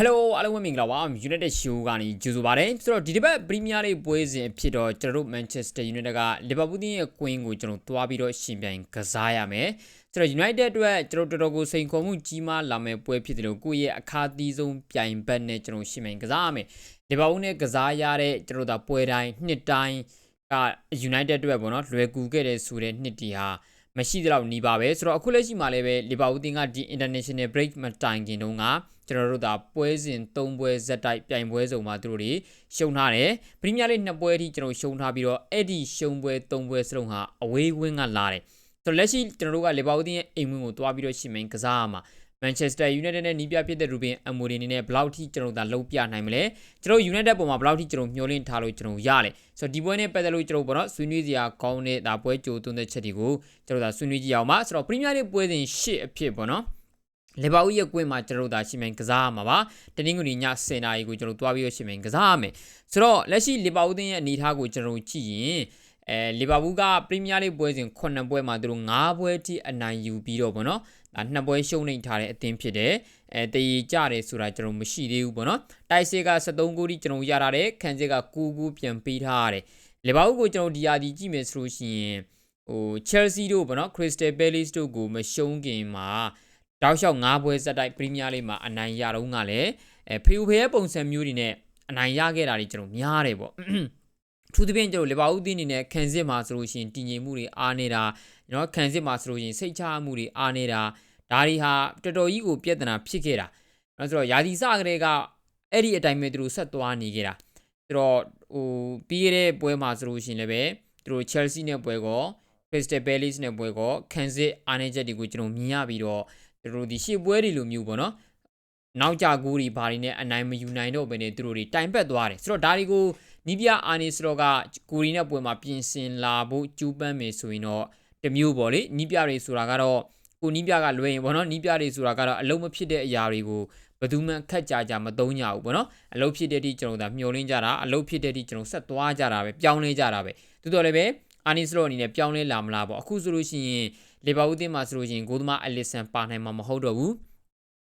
Hello အားလုံးပဲမင်္ဂလာပါ United Show ကနေကြိုဆိုပါရစေဆိုတော့ဒီတစ်ပတ် Premier League ပွဲစဉ်အဖြစ်တော့ကျွန်တော်တို့ Manchester United က Liverpool ရဲ့ Queen ကိုကျွန်တော်တွားပြီးတော့ရှင်ပြိုင်ကစားရမယ်ဆိုတော့ United အတွက်ကျွန်တော်တော်တော်ကိုစိန်ခေါ်မှုကြီးမားလာမယ့်ပွဲဖြစ်တယ်လို့ကိုယ့်ရဲ့အခါသီးဆုံးပြိုင်ဘက်နဲ့ကျွန်တော်ရှင်ပြိုင်ကစားရမယ် Liverpool နဲ့ကစားရတဲ့ကျွန်တော်တို့ပွဲတိုင်းနှစ်တိုင်းက United အတွက်ပေါ့နော်လွယ်ကူခဲ့တဲ့ဆိုတဲ့နှစ်တီဟာ မရှိတော့နီးပါပဲဆိုတော့အခုလက်ရှိမှာလည်းပဲ Liverpool တင်ကဒီ International Break မတိုင်ခင်တုန်းကကျွန်တော်တို့ဒါပွဲစဉ်၃ပွဲဇက်တိုက်ပြိုင်ပွဲစုံမှာသူတို့တွေရှုံထားတယ်ပရီးမီးယားလိနှစ်ပွဲအထိကျွန်တော်ရှုံထားပြီးတော့အဲ့ဒီရှုံပွဲ၃ပွဲစလုံးဟာအဝေးဝင်းကလာတယ်ဆိုတော့လက်ရှိကျွန်တော်တို့ကလီဗာပူးရဲ့အိမ်ဝင်းကိုတွားပြီးတော့ရှင်မင်းကစားရမှာ မန်ချက်စတာယူနိုက်တက်နဲ့နီးပြဖြစ်တဲ့ရူဘင်အမိုရီနေနဲ့ဘယ်လောက်ထိကျွန်တော်တို့ဒါလုံးပြနိုင်မလဲကျွန်တော်ယူနိုက်တက်ပုံမှာဘယ်လောက်ထိကျွန်တော်မျှော်လင့်ထားလို့ကျွန်တော်ရတယ်ဆိုတော့ဒီပွဲနဲ့ပတ်သက်လို့ကျွန်တော်ပေါ့နော်ဆွေးနွေးစရာကောင်းတဲ့ဒါပွဲကြိုသွင်းတဲ့ချက်တွေကိုကျွန်တော်ဒါဆွေးနွေးကြည့်အောင်ပါဆိုတော့ပရီးမီးယားလိပွဲစဉ်၈အဖြစ်ပေါ့နော်လီဗာပူးရဲ့ကွင်းမှာကျွန်တော်တို့ဒါရှင်းမယ်ကစားရမှာပါတနင်္ဂနွေည10:00နာရီကိုကျွန်တော်တွားပြီးတော့ရှင်းမယ်ကစားရမယ်ဆိုတော့လက်ရှိလီဗာပူးတင်းရဲ့အနေအထားကိုကျွန်တော်ကြည့်ရင်အဲလီဗာပူးကပရီးမီးယားလိပွဲစဉ်9ပွဲမှာသူတို့9ပွဲထိအနိုင်ယူပြီးတော့ဗောနော်ဒါ နှစ်ပွဲရှုံးနိမ့်ထားတဲ့အသင်းဖြစ်တယ်အဲတည်ကြတယ်ဆိုတာကျွန်တော်မရှိသေးဘူးပေါ့နော်တိုက်စစ်က73ဂိုးထိကျွန်တော်ရထားတယ်ခန်းစစ်က9ဂိုးပြန်ပေးထားရတယ်လေဘာဟုတ်ကိုကျွန်တော်ဒီယာဒီကြည့်မယ်ဆိုလို့ရှိရင်ဟို Chelsea တို့ပေါ့နော် Crystal Palace တို့ကိုမရှုံးခင်မှာတောက်လျှောက်၅ပွဲဆက်တိုက်ပရီးမီးယားလိမှာအနိုင်ရတော့ကလည်းအဲဖေယူဖရဲပုံစံမျိုးတွေနဲ့အနိုင်ရခဲ့တာတွေကျွန်တော်များတယ်ပေါ့သူတပင်းကျွန်တော်လေဘာဦးသင်းအနေနဲ့ခံစစ်မှာဆိုလို့ရှိရင်တည်ငြိမ်မှုတွေအားနေတာကျွန်တော်ခံစစ်မှာဆိုလို့ရှိရင်စိတ်ချမှုတွေအားနေတာ ဒါတွေဟာတော်တော်ကြီးကိုပြဿနာဖြစ်ခဲ့တာ။နော်ဆိုတော့ယာစီစကလေးကအဲ့ဒီအတိုင်းပဲသူတို့ဆက်သွားနေခဲ့တာ။ဆိုတော့ဟိုပြီးခဲ့တဲ့ပွဲမှာဆိုလို့ရှိရင်လည်းပဲသူတို့ Chelsea နဲ့ပွဲကော Crystal Palace နဲ့ပွဲကော Kansas အားနည်းချက်တွေကိုကျွန်တော်မြင်ရပြီးတော့သူတို့ဒီရှေ့ပွဲတွေလိုမျိုးပေါ့နော်။နောက်ကြကူတွေဘာတွေနဲ့အနိုင်မယူနိုင်တော့ဘဲနဲ့သူတို့တွေတိုင်ပတ်သွားတယ်။ဆိုတော့ဒါတွေကိုနီးပြအာနီစရောကကိုရီးနဲ့ပွဲမှာပြင်ဆင်လာဖို့ကြိုးပမ်းမယ်ဆိုရင်တော့တမျိုးပေါ့လေနီးပြတွေဆိုတာကတော့ ကိုနီးပြကလွယ်ရင်ပေါ့နော်နီးပြတွေဆိုတာကတော့အလုံးမဖြစ်တဲ့အရာတွေကိုဘယ်သူမှခက်ကြကြမသုံးကြဘူးပေါ့နော်အလုပ်ဖြစ်တဲ့တိကျွန်တော်ဒါမျောလင်းကြတာအလုပ်ဖြစ်တဲ့တိကျွန်တော်ဆက်သွားကြတာပဲပြောင်းလဲကြတာပဲတိုးတော်လည်းပဲအာနီစတော့အနေနဲ့ပြောင်းလဲလာမလားပေါ့အခုဆိုလို့ရှိရင်လီဗာပူးတင်းမှာဆိုလို့ရှိရင်ဂိုးသမားအလီဆန်ပါနိုင်မှာမဟုတ်တော့ဘူး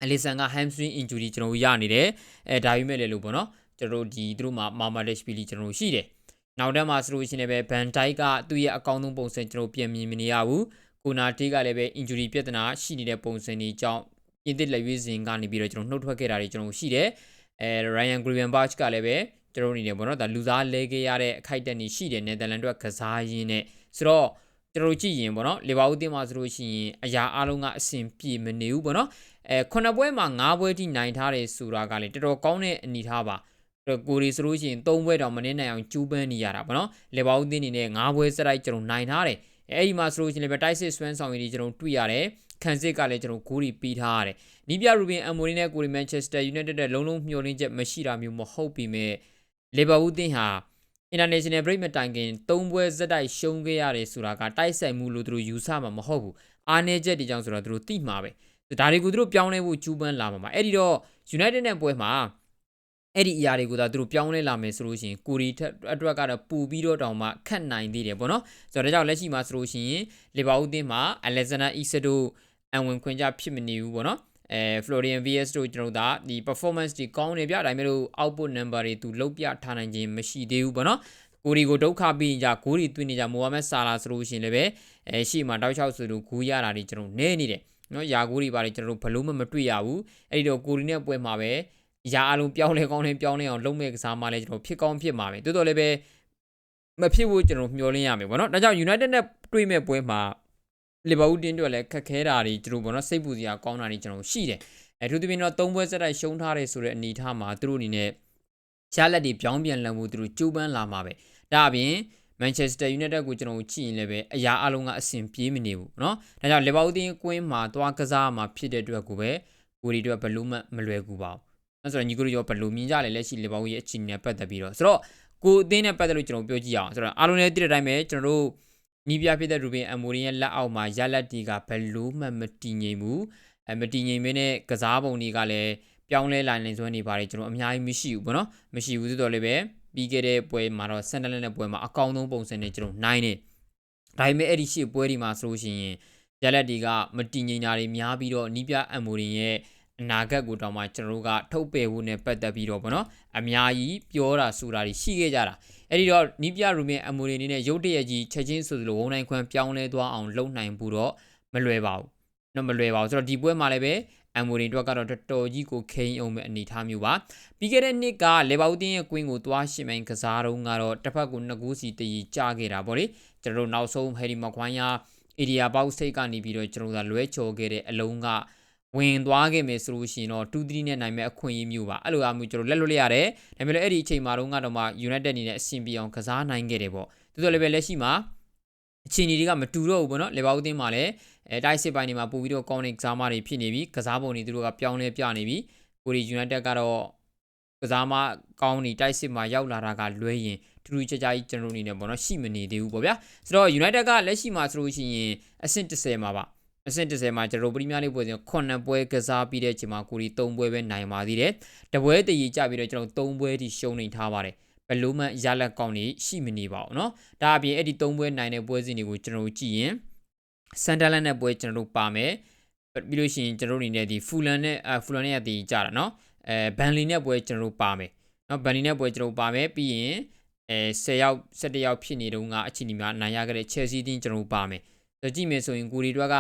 အလီဆန်က hamstring injury ကျွန်တော်ရနေတယ်အဲဒါပေမဲ့လည်းလို့ပေါ့နော်ကျွန်တော်တို့ဒီသူတို့မှာမာမာဒက်ရှ်ပီလီကျွန်တော်တို့ရှိတယ်နောက်တန်းမှာဆိုလို့ရှိရင်လည်းဘန်တိုက်ကသူ့ရဲ့အကောင့်ဆုံးပုံစံကျွန်တော်ပြင်မြင်မနေရဘူး ကိုနာတေးကလည်းပဲ injury ပြဿနာရှိနေတဲ့ပုံစံတွေကြောင့်ပြင်သစ်လက်ရွေးစင်ကနေပြီးတော့ကျွန်တော်နှုတ်ထွက်ခဲ့တာတွေကျွန်တော်ရှိတယ်အဲ Ryan Gravenberch ကလည်းပဲကျွန်တော်အနေနဲ့ပေါ့နော်ဒါလူစားလဲခဲ့ရတဲ့အခိုက်အတန့်ကြီးရှိတယ်နယ်သာလန်တို့ကကစားရင်းနဲ့ဆိုတော့ကျွန်တော်ကြည့်ရင်ပေါ့နော်လီဗာပူးတင်းမှာဆိုလို့ရှိရင်အရာအလုံးကအဆင်ပြေမနေဘူးပေါ့နော်အဲခုနှစ်ပွဲမှာ၅ပွဲထိနိုင်ထားတယ်ဆိုတာကလည်းတော်တော်ကောင်းတဲ့အနေထားပါကိုရီဆိုလို့ရှိရင်၃ပွဲတောင်မနေနိုင်အောင်ကျူးပန်းနေရတာပေါ့နော်လေဘောင်းသင်းနေနဲ့၅ပွဲစတိုက်ကျွန်တော်နိုင်ထားတယ် အဲ့ဒီမှာဆိုလို့ရှိရင်လည်းတိုက်စစ်ဆွမ်းဆောင်ရည်ကျွန်တော်တွေ့ရတယ်ခံစစ်ကလည်းကျွန်တော်ဂိုးရီပြီးထားရတယ်နီးပြရူဘင်အမိုရီနဲ့ကိုရီမန်ချက်စတာယူနိုက်တက်တဲ့လုံးလုံးမျှော်လင့်ချက်မရှိတာမျိုးမဟုတ်ပြီမဲ့လေဘောင်းသင်းဟာ international break မတိုင်ခင်၃ပွဲဇက်တိုက်ရှုံးခဲ့ရတယ်ဆိုတာကတိုက်ဆိုင်မှုလို့သူတို့ယူဆမှာမဟုတ်ဘူးအားနည်းချက်တွေကြောင့်ဆိုတော့သူတို့သိမှာပဲဒါတွေကိုသူတို့ပြောင်းလဲဖို့ကြိုးပမ်းလာမှာပါအဲ့ဒီတော့ United နဲ့ပွဲမှာ အဲ့ဒီအရာတွေကိုသာသူတို့ပြောင်းလဲလာမယ်ဆိုလို့ရှိရင်ကိုရီအတွက်ကတော့ပူပြီးတော့တောင်မှခတ်နိုင်သေးတယ်ပေါ့နော်ဆိုတော့ဒါကြောင့်လက်ရှိမှာဆိုလို့ရှိရင်လီဗာပူးတင်းမှာ Alexander Isak တို့အဝင်ခွင့်ကြဖြစ်မနေဘူးပေါ့နော်အဲ Florian VS တို့ကျွန်တော်တို့ဒါဒီ performance တွေကောင်းနေပြဒါပေမဲ့လို့ output number တွေသူလုတ်ပြထားနိုင်ခြင်းမရှိသေးဘူးပေါ့နော်ကိုရီကိုဒုက္ခပြီးကြဂိုးတွေတွင်းနေကြမိုဟာမက်ဆာလာဆိုလို့ရှိရင်လည်းပဲအဲရှေ့မှာတောက်လျှောက်ဆိုလို့ဂူးရတာတွေကျွန်တော်နေနေတယ်နော်ယာကိုတွေပါတယ်ကျွန်တော်တို့ဘလို့မှမတွေ့ရဘူးအဲ့ဒီတော့ကိုရီနဲ့ပွဲမှာပဲ ယာအလုံးပြောင်းလဲကောင်းလဲပြောင်းလဲအောင်လုပ်မဲ့ကစားမှလည်းကျွန်တော်ဖြစ်ကောင်းဖြစ်မှာပဲတိုးတော်လည်းပဲမဖြစ်ဘူးကျွန်တော်မျှော်လင့်ရမယ်ပေါ့နော်ဒါကြောင့် United နဲ့တွေ့မဲ့ပွဲမှာလီဗာပူးတင်းတို့လည်းခက်ခဲတာတွေကျွန်တော်ပေါ့နော်စိတ်ပူစရာကောင်းတာတွေကျွန်တော်ရှိတယ်အဲသူတို့ပြင်တော့၃ပွဲစက်တိုက်ရှုံးထားတယ်ဆိုတဲ့အနေအထားမှာသူတို့အနေနဲ့ချားလက်တွေပြောင်းပြန်လည်မှုသူတို့ကြိုးပမ်းလာမှာပဲဒါအပြင် Manchester United ကိုကျွန်တော်ကြည့်ရင်လည်းပဲအရာအလုံးကအဆင်ပြေးမနေဘူးเนาะဒါကြောင့်လီဗာပူးတင်းကွင်းမှာသွားကစားမှာဖြစ်တဲ့အတွက်ကိုပဲကိုရီတို့ဘလို့မှမလွယ်ကူပါဘူး အဲ့ဆိုတော့ညီကိုတို့ရောဘလို့မြင်ကြလဲလက်ရှိလီဗာပူးရဲ့အခြေအနေနဲ့ပတ်သက်ပြီးတော့ဆိုတော့ကိုအသင်းနဲ့ပတ်သက်လို့ကျွန်တော်ပြောကြည့်အောင်ဆိုတော့အားလုံးလည်းသိတဲ့အတိုင်းပဲကျွန်တော်တို့နီးပြဖြစ်တဲ့ရူဘင်အမိုရီရဲ့လက်အောက်မှာရလက်တီကဘလို့မှမတည်ငြိမ်ဘူးအဲမတည်ငြိမ်မင်းနဲ့ကစားပုံတွေကလည်းပြောင်းလဲလာနေစွမ်းနေပါတယ်ကျွန်တော်အများကြီးမရှိဘူးပေါ့နော်မရှိဘူးဆိုတော့လည်းပဲပြီးခဲ့တဲ့ပွဲမှာတော့ဆန်ဒလန်နဲ့ပွဲမှာအကောင်းဆုံးပုံစံနဲ့ကျွန်တော်နိုင်နေဒါပေမဲ့အဲ့ဒီရှေ့ပွဲဒီမှာဆိုလို့ရှိရင်ရလက်ဒီကမတည်ငြိမ်တာတွေများပြီးတော့နီးပြအမိုရီရဲ့ အနာဂတ်ကိုတောင်မှကျွန်တော်တို့ကထုတ်ပယ်ဖို့နဲ့ပတ်သက်ပြီးတော့ဗောနော်အများကြီးပြောတာဆိုတာတွေရှိခဲ့ကြတာအဲ့ဒီတော့နီးပြရူမင်အမူရီအနေနဲ့ရုတ်တရက်ကြီးချက်ချင်းဆိုသလိုဝုံနိုင်ခွန်းပြောင်းလဲသွားအောင်လုပ်နိုင်ဖို့တော့မလွယ်ပါဘူးနော်မလွယ်ပါဘူးဆိုတော့ဒီပွဲမှာလည်းပဲအမ်မိုရင်တို့ကတော့တော်တော်ကြီးကိုခိန်အောင်မဲ့အနေအထားမျိုးပါပြီးခဲ့တဲ့နှစ်ကလေဘာဦးတင်းရဲ့ကွင်းကိုသွားရှင်မိုင်ကစားတော့ကတော့တစ်ဖက်ကိုနှစ်ကူးစီတည်ကြခဲ့တာဗောလေကျွန်တော်တို့နောက်ဆုံးဟယ်ရီမခွိုင်းယာအေရီယာပေါက်စိတ်ကနေပြီးတော့ကျွန်တော်တို့ကလွဲချော်ခဲ့တဲ့အလုံးက ဝင်သွားခဲ့မယ်ဆိုလို့ရှိရင်တော့2-3နဲ့နိုင်မဲ့အခွင့်အရေးမျိုးပါအဲ့လိုအမျိုးကျွန်တော်လက်လွတ်လိုက်ရတယ်ဒါပေမဲ့လည်းအဲ့ဒီအချိန်မှာတော့ကတော့မှ United အနေနဲ့အဆင်ပြေအောင်ကစားနိုင်ခဲ့တယ်ပေါ့တိုးတော်လည်းပဲလက်ရှိမှာအခြေအနေတွေကမတူတော့ဘူးပေါ့နော်လေဘာဦးတင်းမှာလည်းအဲတိုက်စစ်ပိုင်းတွေမှာပို့ပြီးတော့ကောင်းတဲ့ကစားမတွေဖြစ်နေပြီကစားပုံတွေသူတို့ကပြောင်းလဲပြနေပြီကိုရီ United ကတော့ကစားမကောင်းနေတိုက်စစ်မှာရောက်လာတာကလွဲရင်ထူးထူးခြားခြားကြီးကျွန်တော်အနေနဲ့ပေါ့နော်ရှိမနေသေးဘူးပေါ့ဗျာဆိုတော့ United ကလက်ရှိမှာဆိုလို့ရှိရင်အဆင့်30မှာပါ အဆင့်30မှာကျွန်တော်ပရီးမီးယားလိပွဲစဉ်9ပွဲကစားပြီးတဲ့အချိန်မှာကိုရီ3ပွဲပဲနိုင်ပါသေးတယ်တပွဲတည်ကြပြီးတော့ကျွန်တော်3ပွဲထိရှုံးနေထားပါတယ်ဘယ်လိုမှရလက်ကောင်းနေရှိမနေပါဘူးเนาะဒါအပြင်အဲ့ဒီ3ပွဲနိုင်တဲ့ပွဲစဉ်တွေကိုကျွန်တော်ကြည့်ရင်ဆန်ဒါလန်နဲ့ပွဲကျွန်တော်တို့ပါမယ်ပြီးလို့ရှိရင်ကျွန်တော်တို့အနေနဲ့ဒီဖူလန်နဲ့အဖူလန်နဲ့တည်ကြတာเนาะအဲဘန်လီနဲ့ပွဲကျွန်တော်တို့ပါမယ်เนาะဘန်လီနဲ့ပွဲကျွန်တော်ပါမယ်ပြီးရင်အဲ10ယောက်17ယောက်ဖြစ်နေတုန်းကအချိန်ဒီမှာနိုင်ရခဲ့တဲ့ Chelsea တင်းကျွန်တော်တို့ပါမယ်ဆိုကြည့်မယ်ဆိုရင်ကိုရီတွက်က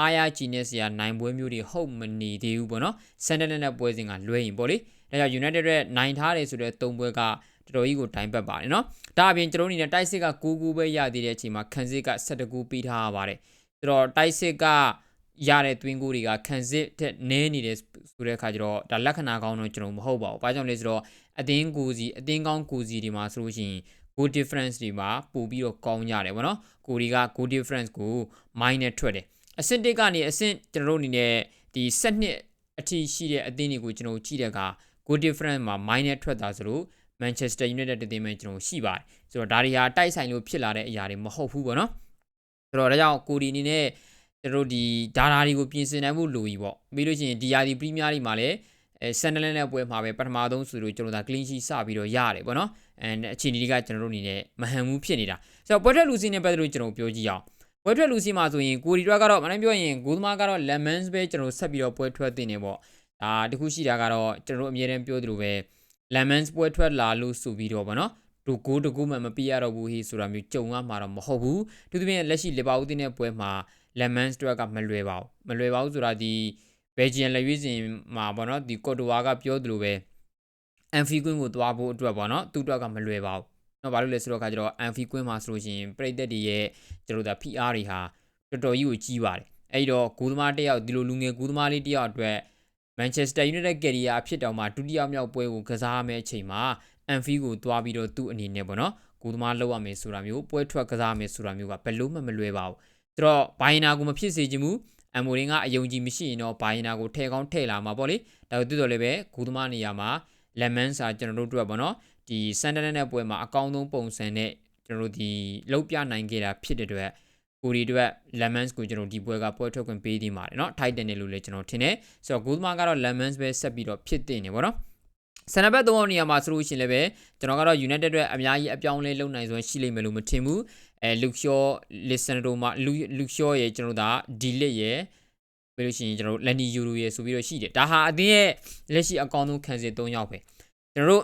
အားရကြည်နေစရာနိုင်ပွဲမျိုးတွေဟုတ်မနေသေးဘူးပေါ့နော်ဆန်ဒလန်နဲ့ပွဲစဉ်ကလွဲရင်ပေါ့လေဒါကြောင့် United ရဲ့နိုင်ထားတယ်ဆိုတဲ့၃ပွဲကတော်တော်ကြီးကိုတိုင်ပတ်ပါတယ်နော်ဒါအပြင်ကျွန်တော်အနေနဲ့တိုက်စစ်က9ကူပဲရသေးတဲ့အချိန်မှာခန်းစစ်က17ကူပြီးထားရပါတယ်ဆိုတော့တိုက်စစ်ကရတဲ့သွင်းကိုတွေကခန်းစစ်တဲ့နည်းနေတယ်ဆိုတဲ့အခါကျတော့ဒါလက္ခဏာကောင်းတော့ကျွန်တော်မဟုတ်ပါဘူး။ဘာကြောင့်လဲဆိုတော့အသင်းကိုစီအသင်းကောင်းကိုစီတွေမှာဆိုလို့ရှိရင် goal difference တွေမှာပို့ပြီးတော့ကောင်းကြတယ်ဗောနော်။ကိုဒီက goal difference ကို minus နဲ့ထွက်တယ်။ အဆင့်1ကနေအဆင့်ကျွန်တော်တို့အနေနဲ့ဒီ7နှစ်အထိရှိတဲ့အသင်းတွေကိုကျွန်တော်ကြည့်တဲ့အခါ goal difference မှာ minus နဲ့ထွက်တာဆိုလို့ Manchester United တည်မယ်ကျွန်တော်ရှိပါတယ်။ဆိုတော့ဒါတွေဟာတိုက်ဆိုင်လို့ဖြစ်လာတဲ့အရာတွေမဟုတ်ဘူးဗောနော်။ဆိုတော့ဒါကြောင့်ကိုဒီအနေနဲ့ကျွန်တော်တို့ဒီဒါတာတွေကိုပြင်ဆင်နိုင်ဖို့လိုကြီးပေါ့ပြီးလို့ရှိရင်ဒီယာဒီပရီးမီးယားလိမှာလည်းအဲဆန်ဒလန်နဲ့ပွဲမှာပဲပထမဆုံးဆိုလို့ကျွန်တော်ဒါ clean sheet စပြီးတော့ရတယ်ပေါ့နော်အဲအခြေအနေတွေကကျွန်တော်တို့အနေနဲ့မဟန်ဘူးဖြစ်နေတာဆိုတော့ပွဲထွက်လူစီနဲ့ပတ်သက်လို့ကျွန်တော်ပြောကြည့်အောင် ပွဲထွက်လူစီမှာဆိုရင်ကိုရီတွက်ကတော့မနိုင်ပြောရင်ဂိုးသမားကတော့ lemons ပဲကျွန်တော်ဆက်ပြီးတော့ပွဲထွက်တင်နေပေါ့ဒါတခုရှိတာကတော့ကျွန်တော်တို့အမြဲတမ်းပြောသလိုပဲ lemons ပွဲထွက်လာလို့ဆိုပြီးတော့ပေါ့နော်ဒူကိုတကူမှမပြရတော့ဘူးဟိဆိုတာမျိုးကြုံရမှာတော့မဟုတ်ဘူးသူသဖြင့်လက်ရှိလီဗာပူးတင်းတဲ့ပွဲမှာ lemons တွက်ကမလွယ်ပါဘူးမလွယ်ပါဘူးဆိုတာဒီဘယ်ဂျီယန်လက်ရွေးစင်မှာပေါ့နော်ဒီကော်တိုဝါကပြောသလိုပဲအန်ဖီကွင်းကိုသွားဖို့အတွက်ပေါ့နော်သူ့အတွက်ကမလွယ်ပါဘူး နော်ဘာလို့လဲဆိုတော့ခါကျတော့အန်ဖီကွင်းမှာဆိုလို့ရှိရင်ပရိသတ်တွေရဲ့ကျွန်တော်တို့ဒါ PR တွေဟာတော်တော်ကြီးကိုကြီးပါတယ်အဲ့တော့ဂူသမားတယောက်ဒီလိုလူငယ်ဂူသမားလေးတယောက်အတွက်မန်ချက်စတာယူနိုက်တက်ကယ်ရီယာဖြစ်တောင်မှဒုတိယမြောက်ပွဲကိုကစားရမယ့်အချိန်မှာအန်ဖီကိုသွားပြီးတော့သူ့အနေနဲ့ပေါ့နော်ဂူသမားလောက်ရမယ်ဆိုတာမျိုးပွဲထွက်ကစားရမယ်ဆိုတာမျိုးကဘယ်လို့မှမလွယ်ပါဘူးဆိုတော့ဘိုင်နာကိုမဖြစ်စေချင်ဘူးအမိုရင်ကအယုံကြည်မရှိရင်တော့ဘိုင်နာကိုထည့်ကောင်းထည့်လာမှာပေါ့လေဒါတို့တော်လည်းပဲဂူသမားနေရာမှာလက်မန်စာကျွန်တော်တို့တို့ပေါ့နော် ဒီစန်တနနဲ့ပွဲမှာအကောင်းဆုံးပုံစံနဲ့ကျွန်တော်တို့ဒီလောက်ပြနိုင်ခဲ့တာဖြစ်တဲ့အတွက်ကိုရီအတွက် lemons ကိုကျွန်တော်ဒီပွဲကပွဲထွက်ခွင့်ပေးနေပါတယ်เนาะ titan နဲ့လို့လည်းကျွန်တော်ထင်တယ်ဆိုတော့ gold mark ကတော့ lemons ပဲဆက်ပြီးတော့ဖြစ်တင်နေပေါ့နော်ဆန်နဘတ်သုံးအောင်နေရာမှာဆိုလို့ရှိရင်လည်းပဲကျွန်တော်ကတော့ United အတွက်အများကြီးအပြောင်းလဲလုပ်နိုင်စွမ်းရှိလိမ့်မယ်လို့မထင်ဘူးအဲလူရှောလစ်ဆန်ဒိုမှာလူလူရှောရဲ့ကျွန်တော်ဒါဒီလစ်ရဲ့ပြီးလို့ရှိရင်ကျွန်တော်လန်နီယူရိုရဲ့ဆိုပြီးတော့ရှိတယ်ဒါဟာအသင်းရဲ့လက်ရှိအကောင်းဆုံးခံစစ်၃ယောက်ပဲကျွန်တော်တို့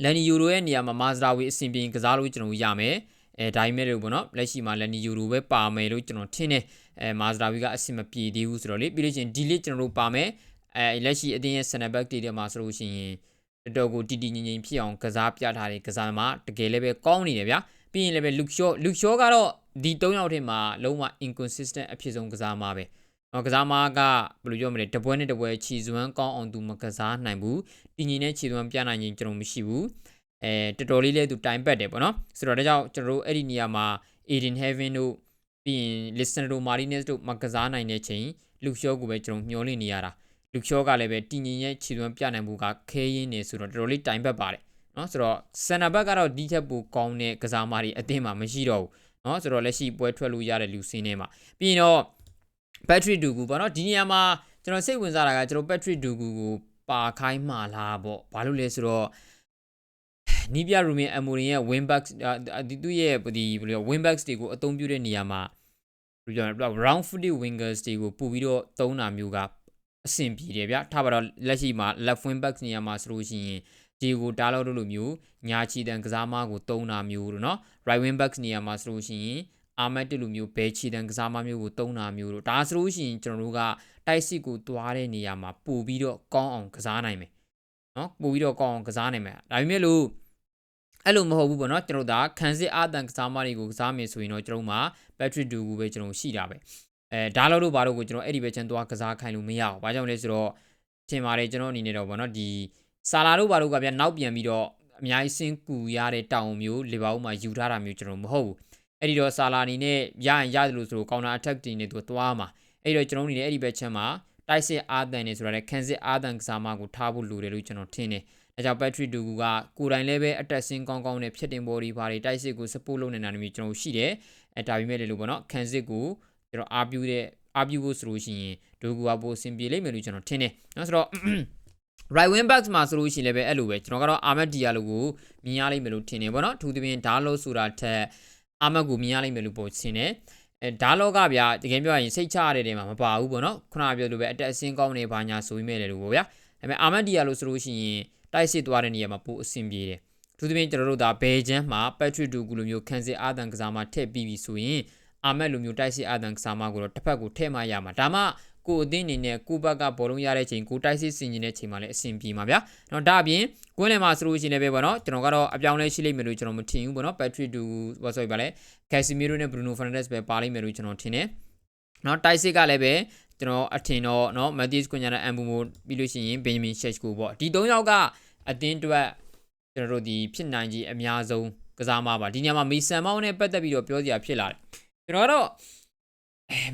လန်နီယူရိုရဲ့နေရာမှာမာဇရာဝီအဆင်ပြေကစားလို့ကျွန်တော်ရမယ်အဲဒါပေမဲ့လို့ပေါ့နော်လက်ရှိမှာလန်နီယူရိုပဲပါမယ်လို့ကျွန်တော်ထင်တယ်အဲမာဇရာဝီကအဆင်မပြေသေးဘူးဆိုတော့လေပြီးလို့ရှိရင်ဒီလစ်ကျွန်တော်တို့ပါမယ်အဲလက်ရှိအသင်းရဲ့ center back တွေမှာဆိုလို့ရှိရင်တော်တော်ကိုတီတီငင်ငင်ဖြစ်အောင်ကစားပြထားတယ်ကစားမှာတကယ်လည်းပဲကောင်းနေတယ်ဗျာပြီးရင်လည်းပဲ Luke Shaw Luke Shaw ကတော့ဒီ၃ယောက်ထဲမှာလုံးဝ inconsistent အဖြစ်ဆုံးကစားမှာပဲ။ နော်ကစားမားကဘယ်လိုပြောမလဲတပွဲနဲ့တပွဲခြေစွမ်းကောင်းအောင်သူမကစားနိုင်ဘူးတည်ငြိမ်တဲ့ခြေစွမ်းပြနိုင်ခြင်းကျွန်တော်မရှိဘူးအဲတော်တော်လေးလဲသူတိုင်ပတ်တယ်ပေါ့နော်ဆိုတော့ဒါကြောင့်ကျွန်တော်တို့အဲ့ဒီနေရာမှာ Eden Heaven တို့ပြီးရင် Listener တို့ Martinez တို့မကစားနိုင်တဲ့ချိန်လူရှော့ကိုပဲကျွန်တော်မျှော်လင့်နေရတာလူရှော့ကလည်းပဲတည်ငြိမ်ရဲ့ခြေစွမ်းပြနိုင်မှုကခဲရင်းနေဆိုတော့တော်တော်လေးတိုင်ပတ်ပါတယ်နော်ဆိုတော့စန်နာဘက်ကတော့ဒီချက်ပူကောင်းတဲ့ကစားမားတွေအသင်းမှာမရှိတော့ဘူးနော်ဆိုတော့လက်ရှိပွဲထွက်လို့ရတဲ့လူစင်းထဲမှာပြီးရင်တော့ battery ဒူကူပေါ့နော်ဒီနေရာမှာကျွန်တော်စိတ်ဝင်စားတာကကျွန်တော် battery ဒူကူကိုပါခိုင်းမှလားပေါ့ဘာလို့လဲဆိုတော့နီးပြရူမင်အမိုရင်ရဲ့ win back ဒီသူ့ရဲ့ဒီဘယ်လို win backs တွေကိုအသုံးပြုတဲ့နေရာမှာဘယ်လိုပြောရမလဲ round footed wingers တွေကိုပို့ပြီးတော့သုံးတာမျိုးကအဆင်ပြေတယ်ဗျထားပါတော့လက်ရှိမှာ left wing back နေရာမှာဆိုလို့ရှိရင်ဒီကိုတားလောက်လို့လိုမျိုးညာချီတန်ကစားမကိုသုံးတာမျိုးလို့နော် right wing back နေရာမှာဆိုလို့ရှိရင် အာမတ်တူလိုမျိုးဘဲချီတန်ကစားမမျိုးကိုတုံးတာမျိုးတို့ဒါဆိုလို့ရှိရင်ကျွန်တော်တို့ကတိုက်စစ်ကိုတွားတဲ့နေရာမှာပို့ပြီးတော့ကောင်းအောင်ကစားနိုင်မယ်နော်ပို့ပြီးတော့ကောင်းအောင်ကစားနိုင်မယ်ဒါပေမဲ့လို့အဲ့လိုမဟုတ်ဘူးပေါ့နော်ကျွန်တော်တို့ဒါခံစစ်အာတန်ကစားမတွေကိုကစားမယ်ဆိုရင်တော့ကျွန်တော်တို့မှာ battery တူကိုပဲကျွန်တော်ရှိတာပဲအဲဒါလို့လို့ဘာလို့ကိုကျွန်တော်အဲ့ဒီပဲချမ်းသွားကစားခိုင်းလို့မရဘူး။ဘာကြောင့်လဲဆိုတော့ထင်ပါတယ်ကျွန်တော်အနေနဲ့တော့ဗောနော်ဒီဆာလာတို့ဘာလို့ကဗျာနောက်ပြန်ပြီးတော့အများကြီးစင်းကူရတဲ့တောင်မျိုးလီဗာပူးမှာယူထားတာမျိုးကျွန်တော်မဟုတ်ဘူး။ အဲ့ဒီတော့ဆာလာအနေနဲ့ရရင်ရတယ်လို့ဆိုတော့ counter attack တင်နေသူသွားမှာ။အဲ့ဒီတော့ကျွန်တော်အနေနဲ့အဲ့ဒီပဲချမ်းမှာတိုက်စစ်အာတန်နေဆိုတာလေခန်းစစ်အာတန်ကစားမကိုထားဖို့လိုတယ်လို့ကျွန်တော်ထင်တယ်။အဲကြောင့် battery တူကူကကိုယ်တိုင်လည်းပဲအတက်စင်းကောင်းကောင်းနဲ့ဖြစ်တင်ပေါ်ဒီဘာတွေတိုက်စစ်ကို support လုပ်နေတာမျိုးကျွန်တော်ရှိတယ်။အဲဒါပေမဲ့လည်းလို့ပေါ့နော်ခန်းစစ်ကိုကျွန်တော်အားပြုတဲ့အားပြုဖို့ဆိုလို့ရှိရင်ဒိုကူကပိုအဆင်ပြေလိမ့်မယ်လို့ကျွန်တော်ထင်တယ်။နော်ဆိုတော့ right wing back မှာဆိုလို့ရှိရင်လည်းပဲအဲ့လိုပဲကျွန်တော်ကတော့ Ahmed Diallo ကိုမြင်ရလိမ့်မယ်လို့ထင်တယ်ပေါ့နော်။အထူးသဖြင့်ဒါလို့ဆိုတာထက် Ahmed ကိုမြင်ရလိမ့်မယ်လို့ပိုထင်တယ်။အဲဒါလောကဗျာတကယ်ပြောရင်စိတ်ချရတဲ့နေရာမှာမပါဘူးပေါ့နော်ခုနကပြောလိုပဲအတက်အစင်းကောင်းနေပါညာဆိုပြီးမဲ့လေလို့ပေါ့ဗျာဒါပေမဲ့အာမတ်ဒီယာလို့ဆိုလို့ရှိရင်တိုက်စစ်သွားတဲ့နေရာမှာပိုအဆင်ပြေတယ်သူသဖြင့်ကျွန်တော်တို့ဒါဘယ်ချမ်းမှာပက်ထရစ်ဒူကူလိုမျိုးခန်းစစ်အာသန်ကစားမထည့်ပြီးပြီဆိုရင်အာမတ်လိုမျိုးတိုက်စစ်အာသန်ကစားမကိုတော့တစ်ဖက်ကိုထည့်မှရမှာဒါမှ ကိုအသင်းအနေနဲ့ကိုဘက်ကဘောလုံးရတဲ့ချိန်ကိုတိုက်စစ်စင်ကျင်တဲ့ချိန်မှာလည်းအဆင်ပြေမှာဗျာ။နော်ဒါအပြင်ကွင်းလယ်မှာဆိုလို့ရှိရင်လည်းပဲပေါ့နော်ကျွန်တော်ကတော့အပြောင်းလဲရှိလိမ့်မယ်လို့ကျွန်တော်မထင်ဘူးပေါ့နော် Patrick ဒူဘာဆိုပါလဲ Casemiro နဲ့ Bruno Fernandes ပဲပါလိမ့်မယ်လို့ကျွန်တော်ထင်တယ်။နော်တိုက်စစ်ကလည်းပဲကျွန်တော်အထင်တော့နော် Matheus Cunha နဲ့ Mbumo ပြီးလို့ရှိရင် Benjamin Sheshko ပေါ့ဒီ၃ယောက်ကအသင်းအတွက်ကျွန်တော်တို့ဒီဖြစ်နိုင်ကြီးအများဆုံးကစားမပါဒီညမှာမီဆန်မောင်းနဲ့ပတ်သက်ပြီးတော့ပြောစရာဖြစ်လာတယ်ကျွန်တော်ကတော့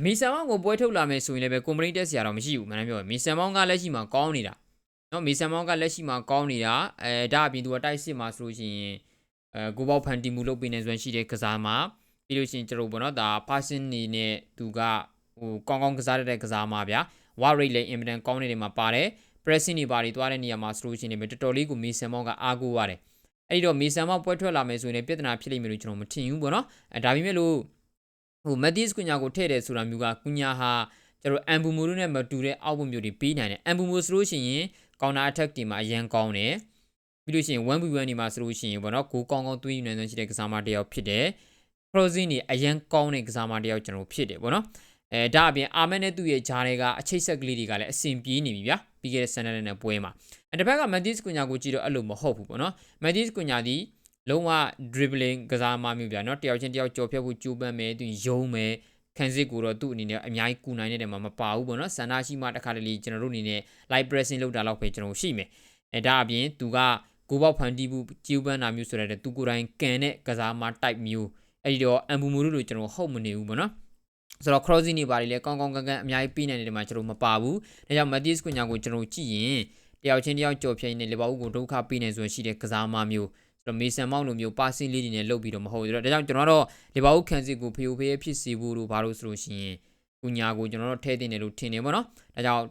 မီဆန်မောင်းကိုပွဲထုတ်လာမယ်ဆိုရင်လည်းပဲ company တက်စရာတော့မရှိဘူးမှန်တယ်ပြောမီဆန်မောင်းကလက်ရှိမှာကောင်းနေတာနော်မီဆန်မောင်းကလက်ရှိမှာကောင်းနေတာအဲဒါအပြင်သူကတိုက်စစ်မှာဆိုလို့ရှိရင်အဲကိုပေါက်ဖန်တီမူလုပ်ပေးနေစွမ်းရှိတဲ့ကစားမှာပြီးလို့ရှိရင်ကျွန်တော်ပေါ့နော်ဒါ person နေနဲ့သူကဟိုကောင်းကောင်းကစားတဲ့ကစားမှာဗျာ war rate လည်း infinite ကောင်းနေတယ်မှာပါတယ် pressing တွေပါတွေတွားတဲ့နေရာမှာဆိုလို့ရှိရင်လည်းတော်တော်လေးကိုမီဆန်မောင်းကအားကိုးရတယ်အဲ့ဒီတော့မီဆန်မောင်းပွဲထွက်လာမယ်ဆိုရင်ပြဿနာဖြစ်လိမ့်မယ်လို့ကျွန်တော်မထင်ဘူးပေါ့နော်အဲဒါပေမဲ့လို့ ဟိုမက်သီးစ်ကွညာကိုထည့်တယ်ဆိုတာမျိုးကကွညာဟာကျွန်တော်အမ်ဘူမိုတို့နဲ့မတူတဲ့အောက်ပုံမျိုးတွေပေးနိုင်တယ်အမ်ဘူမိုဆိုလို့ရှိရင် counter attack တွေမှာအရန်ကောင်းတယ်ပြီးလို့ရှိရင် 1v1 တွေမှာဆိုလို့ရှိရင်ပေါ့နော်ကိုကောင်းကောင်းသွင်းယူနိုင်တဲ့ရှိတဲ့ကစားမတစ်ယောက်ဖြစ်တယ် crossing တွေအရန်ကောင်းတဲ့ကစားမတစ်ယောက်ကျွန်တော်ဖြစ်တယ်ပေါ့နော်အဲဒါအပြင်အာမက်နဲ့သူ့ရဲ့ဂျားတွေကအချိတ်ဆက်ကလေးတွေကလည်းအဆင်ပြေနေပြီဗျာပြီးခဲ့တဲ့ဆန်နယ်နဲ့ပွဲမှာအဲတစ်ဖက်ကမက်သီးစ်ကွညာကိုကြည့်တော့အဲ့လိုမဟုတ်ဘူးပေါ့နော်မက်သီးစ်ကွညာဒီ လုံးဝ dribbling ကစားမမျိုးဗျာနော်တယောက်ချင်းတယောက်ကြော်ဖြတ်ဖို့ကြိုးပမ်းမယ်သူယုံမယ်ခံစစ်ကိုတော့သူ့အနေနဲ့အများကြီးကူနိုင်တဲ့နေရာမှာမပါဘူးပေါ့နော်ဆန္ဒရှိမှတခါတလေကျွန်တော်တို့အနေနဲ့ live pressing လုပ်တာတော့ပဲကျွန်တော်ရှိမယ်အဲဒါအပြင်သူကကိုပေါက်ဖန်တီးမှုကြိုးပမ်းတာမျိုးဆိုတဲ့သူကိုယ်တိုင်ကန်တဲ့ကစားမ type မျိုးအဲ့ဒီတော့အမ်ဘူမူလို့ကျွန်တော်ဟုတ်မနေဘူးပေါ့နော်ဆိုတော့ crossing တွေပါတယ်လေကောင်းကောင်းကန်ကန်အများကြီးပေးနိုင်တဲ့နေရာမှာကျွန်တော်မပါဘူးဒါကြောင့် Matheus Cunha ကိုကျွန်တော်ကြည့်ရင်တယောက်ချင်းတယောက်ကြော်ဖြိုင်းနေလေပါဦးကိုဒုက္ခပေးနေဆိုရင်ရှိတဲ့ကစားမမျိုးဆို တော့မေဆန်မောင်းလိုမျိုးပါစင်းလေးတွေနဲ့လုတ်ပြီးတော့မဟုတ်ဘူးဒါကြောင့်ကျွန်တော်ကတော့လေပါဦးခန်းစစ်ကိုဖေယိုဖေးဖြစ်စီဖို့လို့ဘာလို့ဆိုလို့ရှိရင်ကုညာကိုကျွန်တော်တို့ထဲတင်တယ်လို့ထင်နေပါတော့ဒါကြောင့်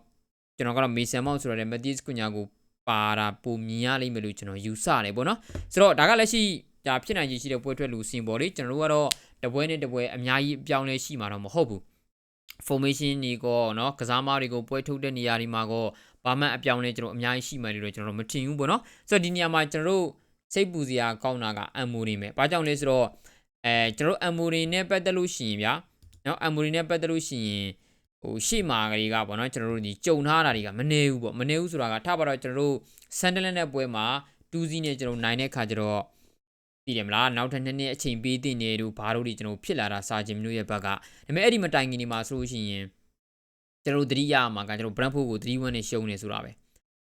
ကျွန်တော်ကတော့မေဆန်မောင်းဆိုတော့ Matheus Cunha ကိုပါတာပုံမြင်ရလိမ့်မယ်လို့ကျွန်တော်ယူဆတယ်ပေါ့နော်ဆိုတော့ဒါကလည်းရှိဒါဖြစ်နိုင်ရှိတဲ့ပွဲထွက်လူစင်ပေါ်လေကျွန်တော်တို့ကတော့တပွဲနဲ့တပွဲအများကြီးအပြောင်းလဲရှိမှာတော့မဟုတ်ဘူး formation တွေကောเนาะကစားမတွေကိုပွဲထုတ်တဲ့နေရာတွေမှာကောဘာမှအပြောင်းလဲကျွန်တော်အများကြီးရှိမှလို့ကျွန်တော်မထင်ဘူးပေါ့နော်ဆိုတော့ဒီနေရာမှာကျွန်တော်တို့ စိတ်ပူစရာကောင်းတာကအမ်မိုရီပဲဘာကြောင့်လဲဆိုတော့အဲကျွန်တော်အမ်မိုရီနဲ့ပတ်သက်လို့ရှိရင်ဗျာနော်အမ်မိုရီနဲ့ပတ်သက်လို့ရှိရင်ဟိုရှေ့မှာကလေးကပေါ့နော်ကျွန်တော်တို့ဒီကြုံထားတာတွေကမနေဘူးပေါ့မနေဘူးဆိုတာကထပါတော့ကျွန်တော်တို့ဆန်ဒလန်နဲ့ပွဲမှာ2စီးနဲ့ကျွန်တော်နိုင်တဲ့ခါကျတော့သိတယ်မလားနောက်ထပ်နှစ်နှစ်အချိန်ပေးတင်နေတို့ဘာလို့ဒီကျွန်တော်ဖြစ်လာတာစာချင်းမျိုးရဲ့ဘက်ကဒါပေမဲ့အဲ့ဒီမတိုင်ခင်ဒီမှာဆိုလို့ရှိရင်ကျွန်တော်တို့သတိရမှာကကျွန်တော် brand ဖို့ကို31နဲ့ရှုံးနေဆိုတာပဲ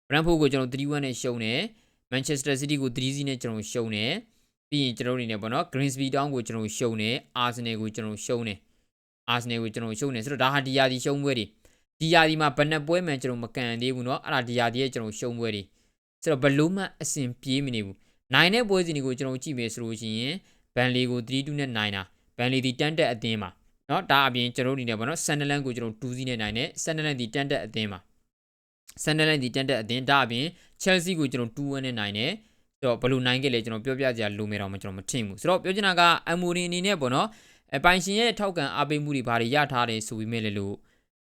brand ဖို့ကိုကျွန်တော်31နဲ့ရှုံးနေ Manchester City ကို3-0နဲ့ကျွန်တော်ရှုံးနေပြီးရင်ကျွန်တော်အနေနဲ့ပေါ့နော် Grimsby Town ကိုကျွန်တော်ရှုံးနေ Arsenal ကိုကျွန်တော်ရှုံးနေ Arsenal ကိုကျွန်တော်ရှုံးနေဆိုတော့ဒါဟာဒီယာဒီရှုံးပွဲတွေဒီယာဒီမှာဘယ်နှပွဲမှကျွန်တော်မကန်သေးဘူးเนาะအဲ့ဒါဒီယာဒီရဲ့ကျွန်တော်ရှုံးပွဲတွေဆိုတော့ဘလို့မှအဆင်ပြေးမနေဘူးနိုင်တဲ့ပွဲစဉ်တွေကိုကျွန်တော်ကြည့်မယ်ဆိုလို့ရှိရင်ဘန်လီကို3-2နဲ့နိုင်တာဘန်လီဒီတန်တက်အသင်းမှာเนาะဒါအပြင်ကျွန်တော်အနေနဲ့ပေါ့နော်ဆန်နလန်ကိုကျွန်တော်2-0နဲ့နိုင်တယ်ဆန်နလန်ဒီတန်တက်အသင်းမှာ ဆန်နလန်ဒီတန်တက်အသင်းဒါအပြင် Chelsea ကိုကျွန်တော်2-1နဲ့နိုင်တယ်ဆိုတော့ဘယ်လိုနိုင်ခဲ့လဲကျွန်တော်ပြောပြကြလိုမယ်တော့မကျွန်တော်မထင်ဘူးဆိုတော့ပြောချင်တာကအမိုရီအနေနဲ့ပေါ့နော်အပိုင်ရှင်ရဲ့ထောက်ကန်အားပေးမှုတွေဘာတွေရထားတယ်ဆိုပြီးမဲ့လေလို့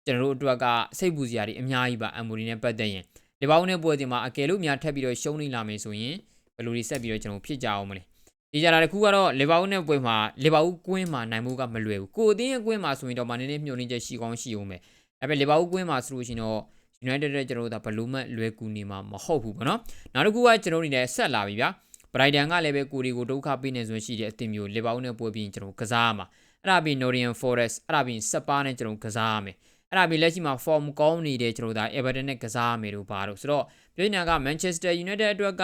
ကျွန်တော်တို့အတွက်ကစိတ်ပူစရာတွေအများကြီးပါအမ်မိုရီနဲ့ပတ်သက်ရင်လီဗာပူးနဲ့ပွဲစဉ်မှာအကယ်လို့များထပ်ပြီးတော့ရှုံးနေလာမယ်ဆိုရင်ဘယ်လိုတွေဆက်ပြီးတော့ကျွန်တော်ဖြစ်ကြအောင်မလဲဒီကြတာတစ်ခုကတော့လီဗာပူးနဲ့ပွဲမှာလီဗာပူးကွင်းမှာနိုင်မှုကမလွယ်ဘူးကိုအသင်းရဲ့ကွင်းမှာဆိုရင်တော့မနည်းနည်းမျှော်လင့်ချက်ရှိကောင်းရှိအောင်ပဲဒါပေမဲ့လီဗာပူးကွင်းမှာဆိုလို့ရှိရင်တော့ United တဲ့ကျွန်တော်တို့ဒါဘလူးမတ်လွယ်ကူနေမှာမဟုတ်ဘူးပေါ့နော်နောက်တစ်ခုကကျွန်တော်တို့အနေနဲ့ဆက်လာပြီဗျာ Brighton ကလည်းပဲကိုဒီကိုဒုက္ခပေးနေဆိုရှိတဲ့အသင်းမျိုးလီဗာပူးနဲ့ပွဲပြီးကျွန်တော်ကစားရမှာအဲ့ဒါပြီး Nottingham Forest အဲ့ဒါပြီးစပါးနဲ့ကျွန်တော်ကစားရမယ်အဲ့ဒါပြီးလက်ရှိမှာ form ကောင်းနေတဲ့ကျွန်တော်ဒါ Everton နဲ့ကစားရမယ်လို့ပါတော့ဆိုတော့ပြည်ညာက Manchester United အတွက်က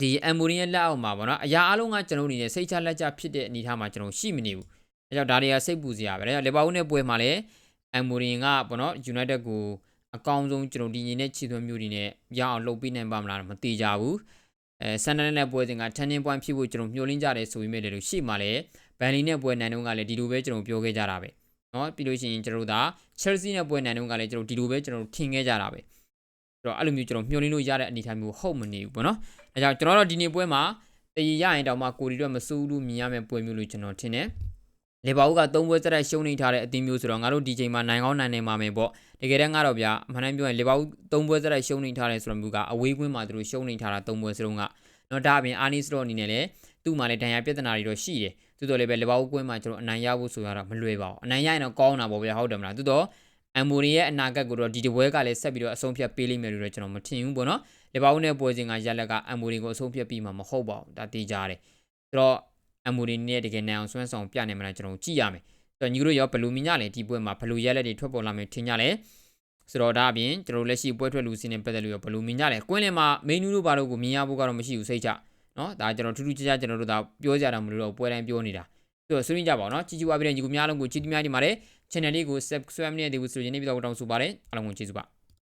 ဒီ Amorim ရဲ့လက်အောက်မှာပေါ့နော်အရာအလုံးကကျွန်တော်အနေနဲ့စိတ်ချလက်ချဖြစ်တဲ့အနေအထားမှာကျွန်တော်ရှိမနေဘူးအဲကြောင့်ဒါတွေကစိတ်ပူစရာပဲဒါကြောင့်လီဗာပူးနဲ့ပွဲမှာလည်း Amorim ကပေါ့နော် United ကို အကောင်းဆုံးကျွန်တော်ဒီညီနဲ့ခြေသွင်းမျိုးတွေနဲ့ရအောင်လုပ်ပေးနိုင်ပါမလားမသိကြဘူးအဲဆန်နန်နဲ့ပွဲစဉ်က turning point ဖြစ်ဖို့ကျွန်တော်မျှော်လင့်ကြတယ်ဆိုပေမဲ့လည်းရှိမှလည်းဘန်လီနဲ့ပွဲနိုင်တော့ကလည်းဒီလိုပဲကျွန်တော်ပြောခဲ့ကြတာပဲเนาะပြီးလို့ရှိရင်ကျွန်တော်တို့ဒါ Chelsea နဲ့ပွဲနိုင်တော့ကလည်းကျွန်တော်ဒီလိုပဲကျွန်တော်ထင်ခဲ့ကြတာပဲဆိုတော့အဲ့လိုမျိုးကျွန်တော်မျှော်လင့်လို့ရတဲ့အနေအထားမျိုးဟုတ်မနေဘူးပေါ့နော်အဲကြောင့်ကျွန်တော်တို့ဒီနေ့ပွဲမှာတည်ရရင်တောင်မှကိုဒီတော့မစိုးဘူးမြင်ရမယ့်ပွဲမျိုးလို့ကျွန်တော်ထင်တယ် လီဗာပူးက၃ပွဲစတဲ့ရှုံးနေထားတဲ့အသင်းမျိုးဆိုတော့ငါတို့ဒီချိန်မှာနိုင်ကောင်းနိုင်နေမှာမယ်ပေါ့တကယ်တမ်းကတော့ဗျာအမှန်တမ်းပြောရင်လီဗာပူး၃ပွဲစတဲ့ရှုံးနေထားတယ်ဆိုတော့မျိုးကအဝေးကွင်းမှာသူတို့ရှုံးနေထားတာ၃ပွဲစလုံးကနော်ဒါအပြင်အာနီစတော့အနေနဲ့လည်းသူ့မှာလည်းဒဏ်ရာပြဿနာတွေတော့ရှိတယ်သို့တော်လည်းပဲလီဗာပူးကွင်းမှာကျွန်တော်အနိုင်ရဖို့ဆိုရတော့မလွယ်ပါဘူးအနိုင်ရရင်တော့ကောင်းတာပေါ့ဗျာဟုတ်တယ်မလားသို့တော့အမ်မိုရီရဲ့အနာဂတ်ကိုတော့ဒီတပွဲကလည်းဆက်ပြီးတော့အဆုံးဖြတ်ပေးလိမ့်မယ်လို့တော့ကျွန်တော်မထင်ဘူးပေါ့နော်လီဗာပူးနဲ့ပွဲစဉ်ကရက်လက်ကအမ်မိုရီကိုအဆုံးဖြတ်ပြီးမှမဟုတ်ပါဘူးဒါသိကြတယ်ဆိုတော့ အမ်မိုရီနဲ့တကယ်နိုင်အောင်ဆွမ်းဆောင်ပြနိုင်မလားကျွန်တော်ကြည့်ရမယ်ဆိုတော့ညီတို့ရောဘယ်လိုမြင်ကြလဲဒီပွဲမှာဘယ်လိုရက်လက်တွေထွက်ပေါ်လာမယ်ထင်ကြလဲဆိုတော့ဒါအပြင်ကျွန်တော်လက်ရှိပွဲထွက်လူစင်းနဲ့ပတ်သက်လို့ရောဘယ်လိုမြင်ကြလဲကွင်းလင်မှာမိန်းနူးတို့ဘာလို့ကိုမြင်ရဖို့ကတော့မရှိဘူးစိတ်ချနော်ဒါကျွန်တော်ထူးထူးခြားခြားကျွန်တော်တို့ဒါပြောကြတာမလို့တော့ပွဲတိုင်းပြောနေတာဆိုတော့ဆွေးနွေးကြပါအောင်နော်ကြည်ကြည်ပါပြီးတဲ့ညီကိုများလုံးကိုကြည်တူးများဒီမှာလည်း channel လေးကို subscribe နဲ့ဒီဝဆိုရင်နေပြီးတော့တောင်းဆိုပါတယ်အားလုံးကိုကျေးဇူးပါ